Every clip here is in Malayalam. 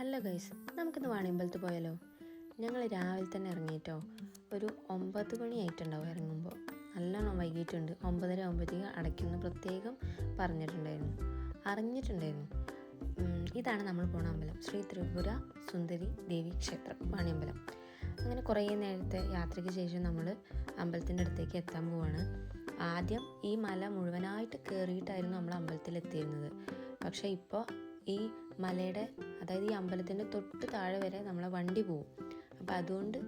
ഹലോ ഗൈസ് നമുക്കിന്ന് വാണിയമ്പലത്ത് പോയാലോ? ഞങ്ങൾ രാവിലെ തന്നെ ഇറങ്ങിയിട്ടോ. ഒരു ഒമ്പത് മണിയായിട്ടുണ്ടാവും ഇറങ്ങുമ്പോൾ. നല്ലോണം വൈകിട്ടുണ്ട് ഒമ്പതര ആകുമ്പോഴത്തേക്ക് അടയ്ക്കുമെന്ന് പ്രത്യേകം പറഞ്ഞിട്ടുണ്ടായിരുന്നു. അറിഞ്ഞിട്ടുണ്ടായിരുന്നു. ഇതാണ് നമ്മൾ പോണ അമ്പലം. ശ്രീ ത്രിപുര സുന്ദരി ദേവി ക്ഷേത്രം വാണിയമ്പലം. അങ്ങനെ കുറേ നേരത്തെ യാത്രയ്ക്ക് ശേഷം നമ്മൾ അമ്പലത്തിന്റെ അടുത്തേക്ക് എത്താൻ പോവാണ്. ആദ്യം ഈ മല മുഴുവനായിട്ട് കയറിയിട്ടായിരുന്നു നമ്മൾ അമ്പലത്തിൽ എത്തിയിരുന്നത് പക്ഷേ ഇപ്പോൾ ഈ മലയുടെ അതായത് ഈ അമ്പലത്തിന്റെ തൊട്ട് താഴെ വരെ നമ്മളെ വണ്ടി പോവും. അപ്പോൾ അതുകൊണ്ട്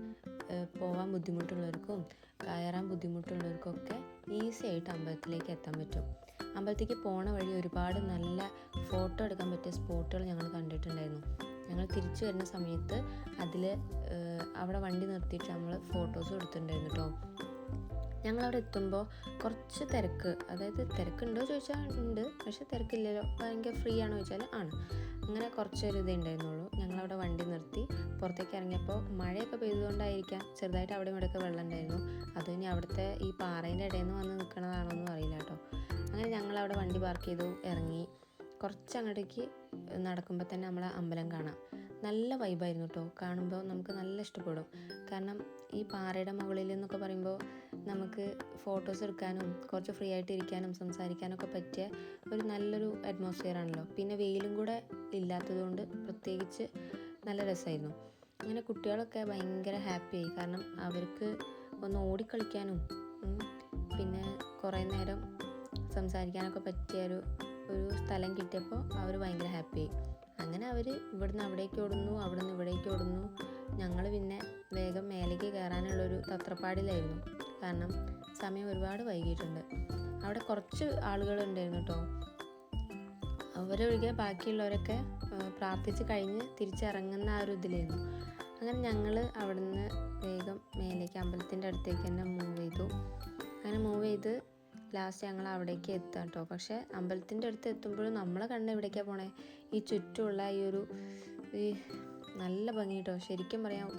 പോകാൻ ബുദ്ധിമുട്ടുള്ളവർക്കും കയറാൻ ബുദ്ധിമുട്ടുള്ളവർക്കൊക്കെ ഈസി ആയിട്ട് അമ്പലത്തിലേക്ക് എത്താൻ പറ്റും. അമ്പലത്തേക്ക് പോണ വഴി ഒരുപാട് നല്ല ഫോട്ടോ എടുക്കാൻ പറ്റിയ സ്പോട്ടുകൾ ഞങ്ങൾ കണ്ടിട്ടുണ്ടായിരുന്നു. ഞങ്ങൾ തിരിച്ചു വരുന്ന സമയത്ത് അതിൽ അവിടെ വണ്ടി നിർത്തിയിട്ട് നമ്മൾ ഫോട്ടോസും എടുത്തിട്ടുണ്ടായിരുന്നു കേട്ടോ ഞങ്ങളവിടെ എത്തുമ്പോൾ കുറച്ച് തിരക്ക്. അതായത് തിരക്കുണ്ടോ ചോദിച്ചാൽ ഉണ്ട്. പക്ഷെ തിരക്കില്ലല്ലോ. ഭയങ്കര ഫ്രീ ആണോ ചോദിച്ചാൽ ആണ്. അങ്ങനെ കുറച്ചൊരു ഇതേ ഉണ്ടായിരുന്നുള്ളൂ. ഞങ്ങളവിടെ വണ്ടി നിർത്തി പുറത്തേക്ക് ഇറങ്ങിയപ്പോൾ മഴയൊക്കെ പെയ്തുകൊണ്ടായിരിക്കാം ചെറുതായിട്ട് അവിടെ ഇവിടെയൊക്കെ വെള്ളം ഉണ്ടായിരുന്നു. അത് ഇനി അവിടുത്തെ ഈ പാറേന്റെ ഇടയിൽ നിന്ന് വന്ന് നിൽക്കണതാണോ എന്നും അറിയില്ല കേട്ടോ. അങ്ങനെ ഞങ്ങളവിടെ വണ്ടി പാർക്ക് ചെയ്തു ഇറങ്ങി. കുറച്ച് അങ്ങോട്ടേക്ക് നടക്കുമ്പോൾ തന്നെ നമ്മളെ അമ്പലം കാണാം. നല്ല വൈബായിരുന്നു കേട്ടോ. കാണുമ്പോൾ നമുക്ക് നല്ല ഇഷ്ടപ്പെടും. കാരണം ഈ പാറയുടെ മുകളിൽ എന്നൊക്കെ പറയുമ്പോൾ നമുക്ക് ഫോട്ടോസ് എടുക്കാനും കുറച്ച് ഫ്രീ ആയിട്ട് ഇരിക്കാനും സംസാരിക്കാനൊക്കെ പറ്റിയ ഒരു നല്ലൊരു അറ്റ്മോസ്ഫിയർ ആണല്ലോ. പിന്നെ വെയിലും കൂടെ ഇല്ലാത്തതുകൊണ്ട് പ്രത്യേകിച്ച് നല്ല രസമായിരുന്നു അങ്ങനെ കുട്ടികളൊക്കെ ഭയങ്കര ഹാപ്പിയായി കാരണം അവർക്ക് ഒന്ന് ഓടിക്കളിക്കാനും പിന്നെ കുറേ നേരം സംസാരിക്കാനൊക്കെ പറ്റിയ ഒരു ഒരു സ്ഥലം കിട്ടിയപ്പോൾ അവർ ഭയങ്കര ഹാപ്പിയായി അങ്ങനെ അവർ ഇവിടുന്ന് അവിടേക്ക് ഓടുന്നു അവിടുന്ന് ഇവിടേക്ക് ഓടുന്നു. ഞങ്ങൾ പിന്നെ വേഗം മേലേക്ക് കയറാനുള്ളൊരു തത്രപ്പാടിലായിരുന്നു. കാരണം സമയം ഒരുപാട് വൈകിയിട്ടുണ്ട്. അവിടെ കുറച്ച് ആളുകൾ ഉണ്ടായിരുന്നു കേട്ടോ അവരൊഴികെ ബാക്കിയുള്ളവരൊക്കെ പ്രാർത്ഥിച്ച് കഴിഞ്ഞ് തിരിച്ചിറങ്ങുന്ന ആ ഒരു ഇതിലായിരുന്നു. അങ്ങനെ ഞങ്ങൾ അവിടുന്ന് വേഗം മേലേക്ക് അമ്പലത്തിന്റെ അടുത്തേക്ക് തന്നെ മൂവ് ചെയ്തു. അങ്ങനെ മൂവ് ചെയ്ത് ലാസ്റ്റ് ഞങ്ങൾ അവിടേക്ക് എത്താം കേട്ടോ. പക്ഷേ അമ്പലത്തിന്റെ അടുത്ത് എത്തുമ്പോഴും നമ്മളെ കണ്ണ് എവിടേക്കാണ് പോണേ? ഈ ചുറ്റുമുള്ള ഈ ഒരു ഈ നല്ല ഭംഗി കേട്ടോ. ശരിക്കും പറയാം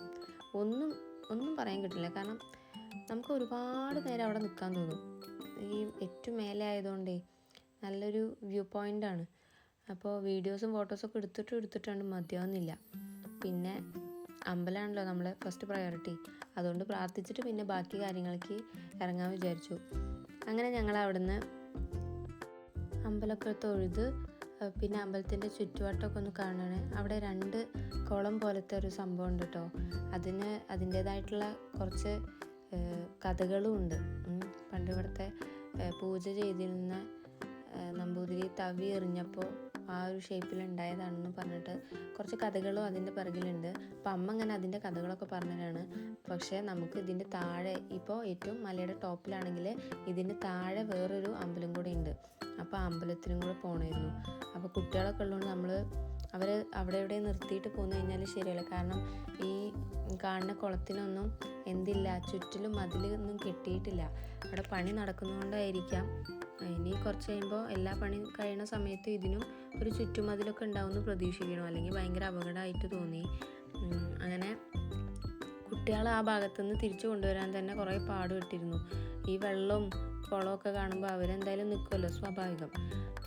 ഒന്നും ഒന്നും പറയാൻ കിട്ടില്ല. കാരണം നമുക്ക് ഒരുപാട് നേരം അവിടെ നിൽക്കാൻ തോന്നും. ഈ ഏറ്റവും മേലെ ആയതുകൊണ്ടേ നല്ലൊരു വ്യൂ പോയിന്റാണ് അപ്പോൾ വീഡിയോസും ഫോട്ടോസും ഒക്കെ എടുത്തിട്ടും എടുത്തിട്ടാണ് മതിയാവുന്നില്ല. പിന്നെ അമ്പലമാണല്ലോ നമ്മളെ ഫസ്റ്റ് പ്രയോറിറ്റി അതുകൊണ്ട് പ്രാർത്ഥിച്ചിട്ട് പിന്നെ ബാക്കി കാര്യങ്ങൾക്ക് ഇറങ്ങാൻ വിചാരിച്ചു. അങ്ങനെ ഞങ്ങൾ അവിടുന്ന് അമ്പലമൊക്കെ തൊഴുത് പിന്നെ അമ്പലത്തിന്റെ ചുറ്റുവട്ടമൊക്കെ ഒന്ന് കാണണേ. അവിടെ രണ്ട് കുളം പോലത്തെ ഒരു സംഭവം ഉണ്ട് കേട്ടോ അതിന് അതിന്റേതായിട്ടുള്ള കുറച്ച് ഏഹ് കഥകളും ഉണ്ട് ഉം. പണ്ട് ഇവിടുത്തെ പൂജ ചെയ്തിരുന്ന നമ്പൂതിരി തവി എറിഞ്ഞപ്പോൾ ആ ഒരു ഷേപ്പിൽ ഉണ്ടായതാണെന്ന് പറഞ്ഞിട്ട് കുറച്ച് കഥകളും അതിന്റെ പിറകിലുണ്ട്. അപ്പം അമ്മ അങ്ങനെ അതിന്റെ കഥകളൊക്കെ പറഞ്ഞതാണ്. പക്ഷേ നമുക്ക് ഇതിന്റെ താഴെ ഇപ്പോൾ ഏറ്റവും മലയുടെ ടോപ്പിലാണെങ്കിൽ ഇതിന്റെ താഴെ വേറൊരു അമ്പലം കൂടെ ഉണ്ട് അപ്പോൾ ആ അമ്പലത്തിനും കൂടെ പോകണമായിരുന്നു അപ്പോൾ കുട്ടികളൊക്കെ ഉള്ളതുകൊണ്ട് നമ്മൾ അവർ അവിടെ ഇവിടെ നിർത്തിയിട്ട് പോന്നു കഴിഞ്ഞാൽ ശരിയല്ല. കാരണം ഈ കാണുന്ന കുളത്തിനൊന്നും എന്തില്ല ചുറ്റിലും മതിലൊന്നും കെട്ടിയിട്ടില്ല. അവിടെ പണി നടക്കുന്നതുകൊണ്ടായിരിക്കാം ഇനി കുറച്ച് കഴിയുമ്പോൾ എല്ലാ പണി കഴിയുന്ന സമയത്ത് ഇതിനും ഒരു ചുറ്റുമതിലൊക്കെ ഉണ്ടാവുമെന്ന് പ്രതീക്ഷിക്കണം. അല്ലെങ്കിൽ ഭയങ്കര അപകടമായിട്ട് തോന്നി. അങ്ങനെ കുട്ടികൾ ആ ഭാഗത്തുനിന്ന് തിരിച്ചു കൊണ്ടുവരാൻ തന്നെ കുറേ പാടുപെട്ടിരുന്നു. ഈ വെള്ളവും കുളമൊക്കെ കാണുമ്പോൾ അവരെന്തായാലും നിൽക്കുമല്ലോ സ്വാഭാവികം.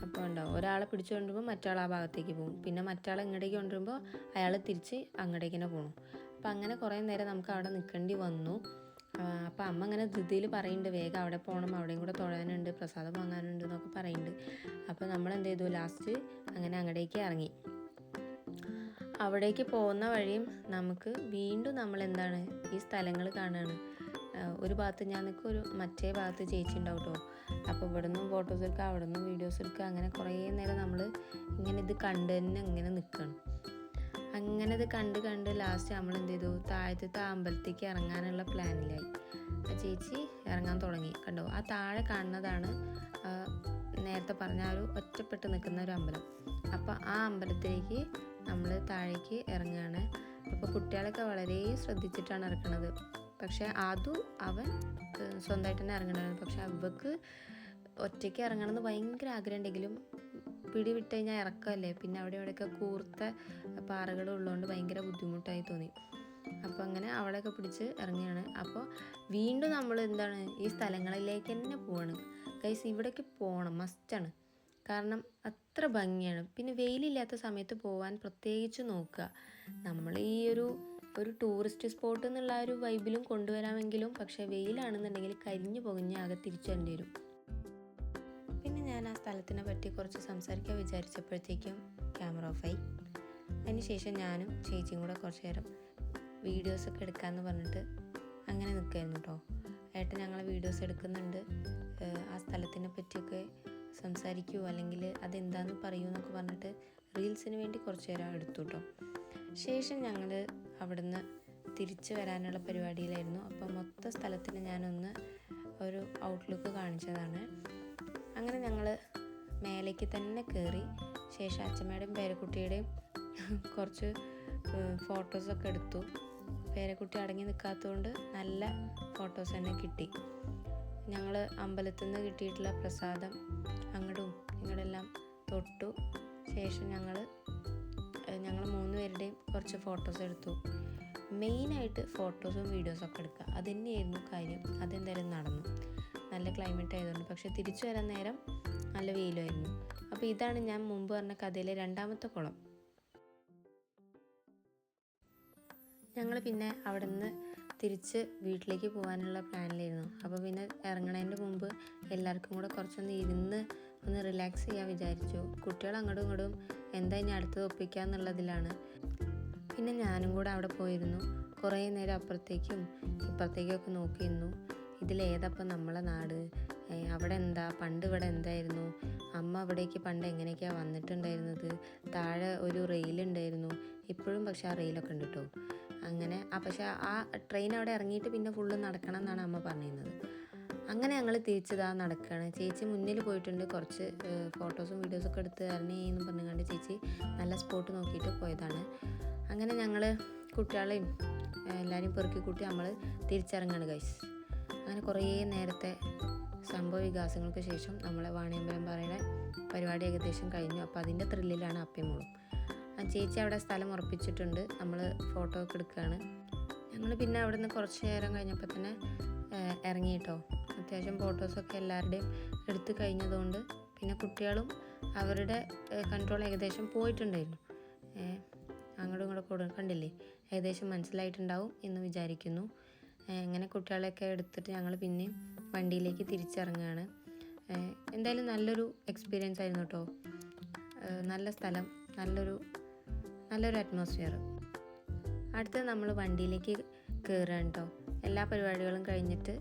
അപ്പോൾ ഉണ്ടാവും ഒരാളെ പിടിച്ചു കൊണ്ടുപോകുമ്പോൾ മറ്റാൾ ആ ഭാഗത്തേക്ക് പോകും. പിന്നെ മറ്റാൾ ഇങ്ങോട്ടേക്ക് കൊണ്ടുവരുമ്പോൾ അയാൾ തിരിച്ച് അങ്ങോട്ടേക്ക് തന്നെ പോകണം അപ്പോൾ അങ്ങനെ കുറേ നേരം നമുക്ക് അവിടെ നിൽക്കേണ്ടി വന്നു. അപ്പോൾ അമ്മ അങ്ങനെ ധൃതിയിൽ പറയുന്നുണ്ട് വേഗം അവിടെ പോകണം അവിടെയും കൂടെ തൊഴാനുണ്ട് പ്രസാദം വാങ്ങാനുണ്ട് എന്നൊക്കെ പറയുന്നുണ്ട്. അപ്പോൾ നമ്മൾ എന്ത് ചെയ്തു? ലാസ്റ്റ് അങ്ങനെ അങ്ങടേക്ക് ഇറങ്ങി. അവിടേക്ക് പോകുന്ന വഴിയും നമുക്ക് വീണ്ടും നമ്മൾ എന്താണ് ഈ സ്ഥലങ്ങൾ കാണുകയാണ് ഒരു ഭാഗത്ത് ഞാൻ നിൽക്കും ഒരു മറ്റേ ഭാഗത്ത് ചേച്ചി ഉണ്ടാവും കേട്ടോ അപ്പോൾ ഇവിടെ നിന്നും ഫോട്ടോസ് എടുക്കുക അവിടെ നിന്നും വീഡിയോസ് എടുക്കുക അങ്ങനെ കുറേ നേരം നമ്മൾ ഇങ്ങനെ ഇത് കണ്ട് തന്നെ ഇങ്ങനെ നിൽക്കണം അങ്ങനെ ഇത് കണ്ട് കണ്ട് ലാസ്റ്റ് നമ്മൾ എന്ത് ചെയ്തു? താഴത്തെ അമ്പലത്തേക്ക് ഇറങ്ങാനുള്ള പ്ലാനിലായി ആ ചേച്ചി ഇറങ്ങാൻ തുടങ്ങി. കണ്ടോ? ആ താഴെ കാണുന്നതാണ് നേരത്തെ പറഞ്ഞ ഒരു ഒറ്റപ്പെട്ട് നിൽക്കുന്ന ഒരു അമ്പലം. അപ്പോൾ ആ അമ്പലത്തിലേക്ക് നമ്മൾ താഴേക്ക് ഇറങ്ങുകയാണ് അപ്പോൾ കുട്ടികളൊക്കെ വളരെ ശ്രദ്ധിച്ചിട്ടാണ് ഇറങ്ങണത് പക്ഷേ അതും അവൻ സ്വന്തമായിട്ട് തന്നെ ഇറങ്ങണമായിരുന്നു പക്ഷെ അവക്ക് ഒറ്റയ്ക്ക് ഇറങ്ങണം എന്ന് ഭയങ്കര ആഗ്രഹം ഉണ്ടെങ്കിലും പിടി കഴിഞ്ഞാൽ ഇറക്കമല്ലേ? പിന്നെ അവിടെ ഇവിടെയൊക്കെ കൂർത്ത പാറകൾ ഉള്ളതുകൊണ്ട് ഭയങ്കര ബുദ്ധിമുട്ടായി തോന്നി. അപ്പോൾ അങ്ങനെ അവളെയൊക്കെ പിടിച്ച് ഇറങ്ങിയാണ്. അപ്പോൾ വീണ്ടും നമ്മൾ എന്താണ് ഈ സ്ഥലങ്ങളിലേക്ക് തന്നെ പോവാണ്. കൈസ് ഇവിടേക്ക് പോകണം മസ്റ്റാണ് കാരണം അത്ര ഭംഗിയാണ്. പിന്നെ വെയിലില്ലാത്ത സമയത്ത് പോകാൻ പ്രത്യേകിച്ച് നോക്കുക. നമ്മൾ ഈ ഒരു ഒരു ടൂറിസ്റ്റ് സ്പോട്ട് എന്നുള്ള ഒരു വൈബിലും കൊണ്ടുവരാമെങ്കിലും പക്ഷേ വെയിലാണെന്നുണ്ടെങ്കിൽ കരിഞ്ഞു പൊകഞ്ഞ് ആകെ തിരിച്ചു തന്നെ വരും. പിന്നെ ഞാൻ ആ സ്ഥലത്തിനെ പറ്റി കുറച്ച് സംസാരിക്കാൻ വിചാരിച്ചപ്പോഴത്തേക്കും ക്യാമറ ഓഫായി അതിനുശേഷം ഞാനും ചേച്ചിയും കൂടെ കുറച്ച് നേരം വീഡിയോസൊക്കെ എടുക്കാമെന്ന് പറഞ്ഞിട്ട് അങ്ങനെ നിൽക്കായിരുന്നു കേട്ടോ ഏട്ടൻ ഞങ്ങൾ വീഡിയോസ് എടുക്കുന്നുണ്ട്. ആ സ്ഥലത്തിനെ പറ്റിയൊക്കെ സംസാരിക്കുമോ അല്ലെങ്കിൽ അതെന്താണെന്ന് പറയൂ എന്നൊക്കെ പറഞ്ഞിട്ട് റീൽസിന് വേണ്ടി കുറച്ച് നേരം എടുത്തു കേട്ടോ ശേഷം ഞങ്ങൾ അവിടുന്ന് തിരിച്ചു വരാനുള്ള പരിപാടിയിലായിരുന്നു. അപ്പോൾ മൊത്ത സ്ഥലത്തിന് ഞാനൊന്ന് ഒരു ഔട്ട്ലുക്ക് കാണിച്ചതാണ്. അങ്ങനെ ഞങ്ങൾ മേലേക്ക് തന്നെ കയറി ശേഷം അച്ഛമ്മയുടെയും പേരക്കുട്ടിയുടെയും കുറച്ച് ഫോട്ടോസൊക്കെ എടുത്തു. പേരക്കുട്ടി അടങ്ങി നിൽക്കാത്തതുകൊണ്ട് നല്ല ഫോട്ടോസ് തന്നെ കിട്ടി. ഞങ്ങൾ അമ്പലത്തിൽ നിന്ന് കിട്ടിയിട്ടുള്ള പ്രസാദം അങ്ങടും ഇങ്ങടെല്ലാം തൊട്ടു. ശേഷം ഞങ്ങൾ ഞങ്ങൾ മൂന്ന് പേരുടെയും കുറച്ച് ഫോട്ടോസ് എടുത്തു. മെയിനായിട്ട് ഫോട്ടോസും വീഡിയോസും ഒക്കെ എടുക്കുക. അത് തന്നെയായിരുന്നു കാര്യം. അതെന്തായാലും നടന്നു. നല്ല ക്ലൈമറ്റ് ആയതുകൊണ്ട്. പക്ഷേ തിരിച്ചു വരാൻ നേരം നല്ല വെയിലുമായിരുന്നു അപ്പോൾ ഇതാണ് ഞാൻ മുമ്പ് പറഞ്ഞ കഥയിലെ രണ്ടാമത്തെ കുളം. ഞങ്ങൾ പിന്നെ അവിടെ നിന്ന് തിരിച്ച് വീട്ടിലേക്ക് പോകാനുള്ള പ്ലാനിലായിരുന്നു. അപ്പോൾ പിന്നെ ഇറങ്ങണതിന്റെ മുമ്പ് എല്ലാവർക്കും കൂടെ കുറച്ചൊന്ന് ഇരുന്ന് ഒന്ന് റിലാക്സ് ചെയ്യാൻ വിചാരിച്ചു. കുട്ടികൾ അങ്ങോട്ടും ഇങ്ങോട്ടും എന്താ ഇനി അടുത്തത് ഒപ്പിക്കുക എന്നുള്ളതിലാണ്. പിന്നെ ഞാനും കൂടെ അവിടെ പോയിരുന്നു. കുറേ നേരം അപ്പുറത്തേക്കും ഇപ്പുറത്തേക്കൊക്കെ നോക്കിയിരുന്നു. ഇതിലേതപ്പം നമ്മളെ നാട്? അവിടെ എന്താ? പണ്ട് ഇവിടെ എന്തായിരുന്നു? അമ്മ അവിടേക്ക് പണ്ട് എങ്ങനെയൊക്കെയാണ് വന്നിട്ടുണ്ടായിരുന്നത്? താഴെ ഒരു റെയിലുണ്ടായിരുന്നു ഇപ്പോഴും പക്ഷേ ആ റെയിലൊക്കെ ഉണ്ട് കേട്ടോ. അങ്ങനെ ആ പക്ഷേ ആ ട്രെയിൻ അവിടെ ഇറങ്ങിയിട്ട് പിന്നെ ഫുള്ള് നടക്കണം എന്നാണ് അമ്മ പറഞ്ഞിരുന്നത്. അങ്ങനെ ഞങ്ങൾ തിരിച്ചതാ നടക്കുകയാണ് ചേച്ചി മുന്നിൽ പോയിട്ടുണ്ട്. കുറച്ച് ഫോട്ടോസും വീഡിയോസും ഒക്കെ എടുത്ത് തരണേ എന്ന് പറഞ്ഞുകൊണ്ട് ചേച്ചി നല്ല സ്പോട്ട് നോക്കിയിട്ട് പോയതാണ്. അങ്ങനെ ഞങ്ങൾ കുട്ടികളെയും എല്ലാവരെയും പെറുക്കി കൂട്ടി നമ്മൾ തിരിച്ചിറങ്ങാണ് ഗൈസ് അങ്ങനെ കുറേ നേരത്തെ സംഭവ വികാസങ്ങൾക്ക് ശേഷം നമ്മളെ വാണിയമ്പലം പാറയുടെ പരിപാടി ഏകദേശം കഴിഞ്ഞു. അപ്പോൾ അതിന്റെ ത്രില്ലിലാണ് അപ്പിമോളും ആ ചേച്ചി അവിടെ സ്ഥലം ഉറപ്പിച്ചിട്ടുണ്ട്. നമ്മൾ ഫോട്ടോ ഒക്കെ എടുക്കുകയാണ് ഞങ്ങൾ പിന്നെ അവിടെ നിന്ന് കുറച്ച് നേരം കഴിഞ്ഞപ്പോൾ തന്നെ ഇറങ്ങിയിട്ടോ അത്യാവശ്യം ഫോട്ടോസൊക്കെ എല്ലാവരുടെയും എടുത്തു കഴിഞ്ഞതുകൊണ്ട് പിന്നെ കുട്ടികളും അവരുടെ കൺട്രോൾ ഏകദേശം പോയിട്ടുണ്ടായിരുന്നു. അങ്ങോട്ടും ഇങ്ങോട്ടും കൂടെ കണ്ടില്ലേ? ഏകദേശം മനസ്സിലായിട്ടുണ്ടാവും എന്ന് വിചാരിക്കുന്നു. അങ്ങനെ കുട്ടികളെയൊക്കെ എടുത്തിട്ട് ഞങ്ങൾ പിന്നെ വണ്ടിയിലേക്ക് തിരിച്ചിറങ്ങുകയാണ്. എന്തായാലും നല്ലൊരു എക്സ്പീരിയൻസ് ആയിരുന്നു കേട്ടോ. നല്ല സ്ഥലം നല്ലൊരു നല്ലൊരു അറ്റ്മോസ്ഫിയർ അടുത്ത് നമ്മൾ വണ്ടിയിലേക്ക് കയറുകയാണ് കേട്ടോ. എല്ലാ പരിപാടികളും കഴിഞ്ഞിട്ട്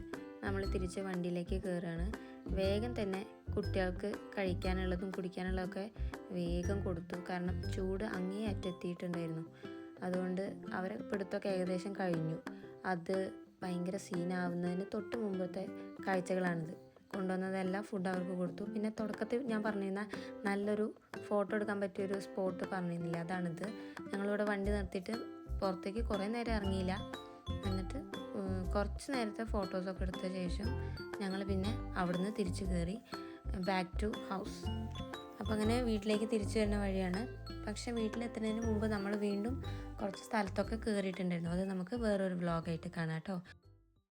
നമ്മൾ തിരിച്ച് വണ്ടിയിലേക്ക് കയറുകയാണ്. വേഗം തന്നെ കുട്ടികൾക്ക് കഴിക്കാനുള്ളതും കുടിക്കാനുള്ളതൊക്കെ വേഗം കൊടുത്തു. കാരണം ചൂട് അങ്ങേ അറ്റെത്തിയിട്ടുണ്ടായിരുന്നു അതുകൊണ്ട് അവരെ പിടുത്തമൊക്കെ ഏകദേശം കഴിഞ്ഞു. അത് ഭയങ്കര സീനാവുന്നതിന് തൊട്ട് മുമ്പത്തെ കാഴ്ചകളാണിത്. കൊണ്ടുവന്നതെല്ലാം ഫുഡ് അവർക്ക് കൊടുത്തു. പിന്നെ തുടക്കത്തിൽ ഞാൻ പറഞ്ഞിരുന്ന നല്ലൊരു ഫോട്ടോ എടുക്കാൻ പറ്റിയൊരു സ്പോട്ട് പറഞ്ഞിരുന്നില്ല? അതാണിത്. ഞങ്ങളിവിടെ വണ്ടി നിർത്തിയിട്ട് പുറത്തേക്ക് കുറേ നേരം ഇറങ്ങിയില്ല. എന്നിട്ട് കുറച്ച് നേരത്തെ ഫോട്ടോസൊക്കെ എടുത്ത ശേഷം ഞങ്ങൾ പിന്നെ അവിടുന്ന് തിരിച്ചു കയറി ബാക്ക് ടു ഹൗസ് അപ്പോൾ അങ്ങനെ വീട്ടിലേക്ക് തിരിച്ചു വരുന്ന വഴിയാണ്. പക്ഷെ വീട്ടിലെത്തുന്നതിന് മുമ്പ് നമ്മൾ വീണ്ടും കുറച്ച് സ്ഥലത്തൊക്കെ കയറിയിട്ടുണ്ടായിരുന്നു അത് നമുക്ക് വേറൊരു വ്ളോഗായിട്ട് കാണാം കേട്ടോ.